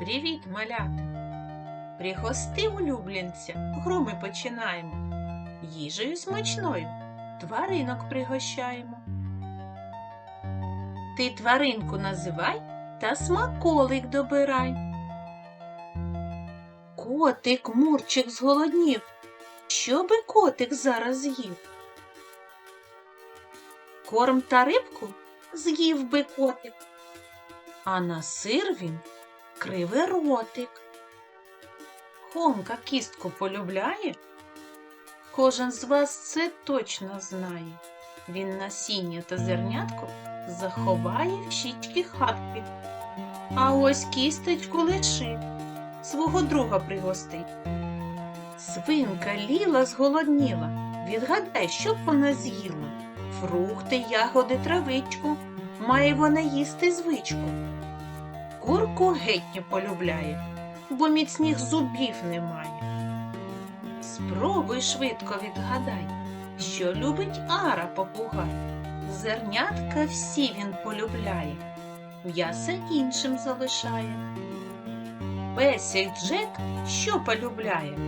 Привіт, малята! Пригости улюбленця, гру ми починаємо. Їжею смачною тваринок пригощаємо. Ти тваринку називай та смаколик добирай. Котик Мурчик зголоднів. Що би котик зараз з'їв? Корм та рибку з'їв би котик, а на сир він кривий ротик. Хомка кістку полюбляє? Кожен з вас це точно знає. Він насіння та зернятко заховає в щічки хатки. А ось кісточку лишив, свого друга пригостить. Свинка ліла зголодніла. Відгадай, що б вона з'їла? Фрукти, ягоди, травичку. Має вона їсти звичку. Курку геть не полюбляє, бо міцних зубів немає. Спробуй швидко відгадай, що любить ара попугай. Зернятка всі він полюбляє, м'ясо іншим залишає. Песик Джек що полюбляє,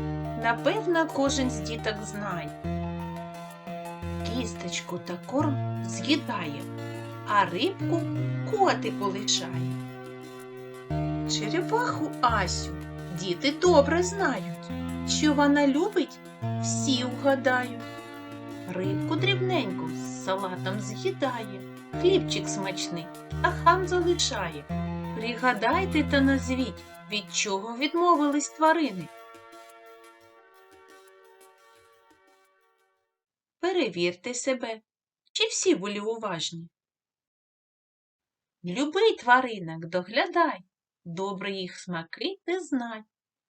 напевно, кожен з діток знає. Кісточку та корм з'їдає, а рибку котику лишає. Черепаху Асю діти добре знають, що вона любить, всі вгадають. Рибку дрібненьку з салатом з'їдає, хлібчик смачний птахам залишає. Пригадайте та назвіть, від чого відмовились тварини. Перевірте себе, чи всі були уважні. Люби тваринок, доглядай, добре їх смаки ти знай.